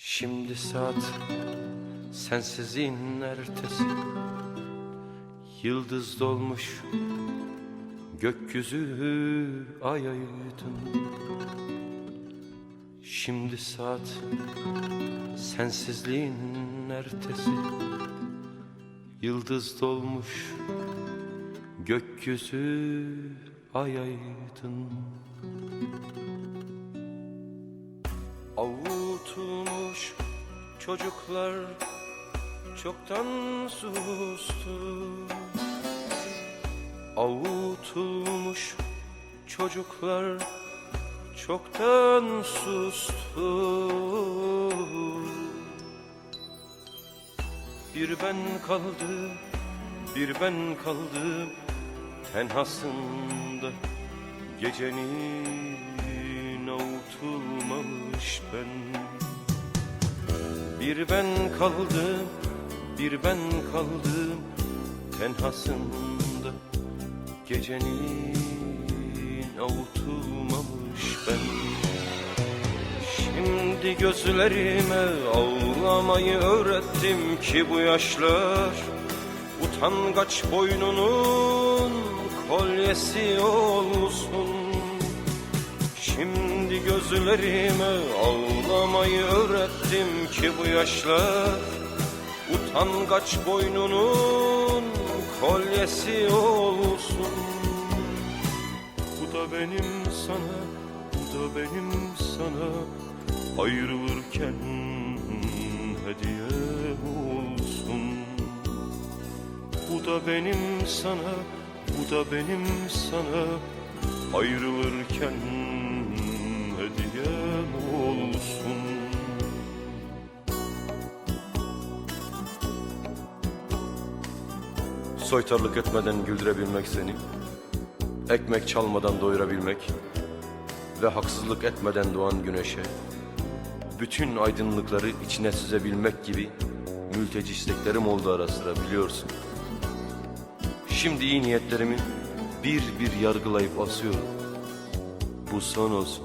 Şimdi saat sensizliğin ertesi. Yıldız dolmuş gökyüzü ay aydın Şimdi saat sensizliğin ertesi. Yıldız dolmuş gökyüzü ay aydın Avutulmuş çocuklar çoktan sustu. Avutulmuş çocuklar çoktan sustu. Bir ben kaldım, bir ben kaldım tenhasında. Gecenin avutulmamış ben Bir ben kaldım, bir ben kaldım tenhasında. Gecenin avutulmamış ben. Şimdi gözlerime ağlamayı öğrettim ki bu yaşlar Utangaç boynunun kolyesi olsun Şimdi gözlerime ağlamayı öğrettim ki bu yaşlar Utangaç boynunun kolyesi olsun. Bu da benim sana, bu da benim sana Ayrılırken hediyem olsun. Bu da benim sana, bu da benim sana Ayrılırken hediyem olsun. Soytarlık etmeden güldürebilmek seni. Ekmek çalmadan doyurabilmek Ve haksızlık etmeden doğan güneşe. Bütün aydınlıkları içine süzebilmek gibi Mülteci isteklerim oldu ara sıra biliyorsun. Şimdi iyi niyetlerimi bir bir yargılayıp asıyorum. Bu son olsun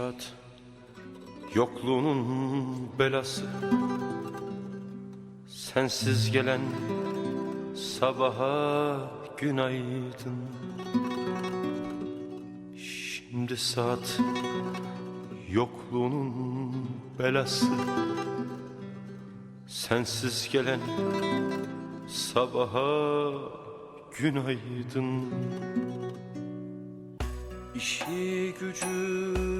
saat. Yokluğunun belası. Sensiz gelen sabaha günaydın. Şimdi saat yokluğunun belası. Sensiz gelen sabaha günaydın. İşi gücü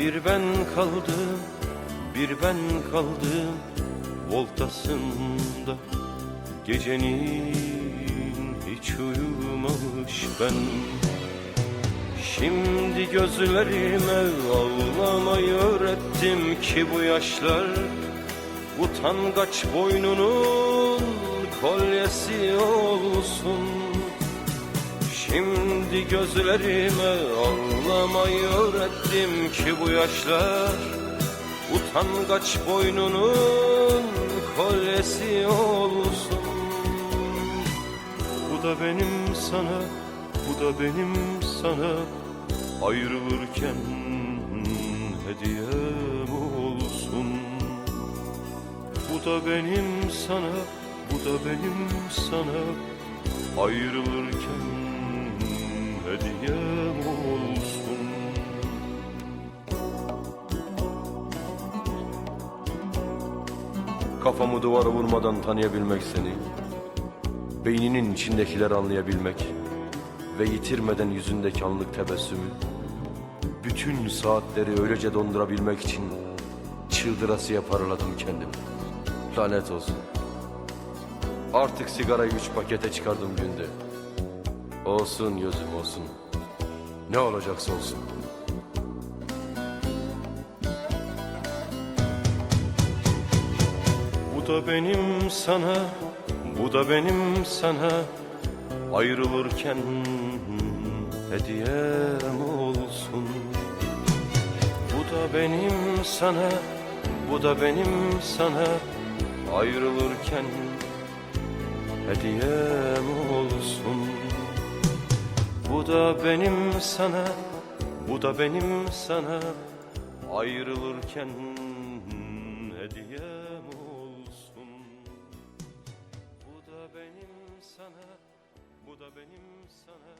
Bir ben kaldım, bir ben kaldım Voltasında. Gecenin hiç uyumamış ben. Şimdi gözlerime ağlamayı öğrettim ki bu yaşlar Utangaç boynunun kolyesi olsun Şimdi gözlerime ağlamayı öğrettim ki bu yaşlar Utangaç boynunun kolyesi olsun. Bu da benim sana, bu da benim sana Ayrılırken hediyem olsun. Bu da benim sana, bu da benim sana Ayrılırken hediyem olsun. Kafamı duvara vurmadan tanıyabilmek seni Beyninin içindekileri anlayabilmek Ve yitirmeden yüzündeki anlık tebessümü Bütün saatleri öylece dondurabilmek için Çıldırasıya paraladım kendimi. Lanet olsun. Artık sigarayı üç pakete çıkardım günde Olsun gözüm olsun. Ne olacaksa olsun. Bu da benim sana, bu da benim sana. Ayrılırken hediyem olsun. Bu da benim sana, bu da benim sana. Ayrılırken hediyem olsun Bu da benim sana, bu da benim sana. Ayrılırken hediyem olsun. Bu da benim sana, bu da benim sana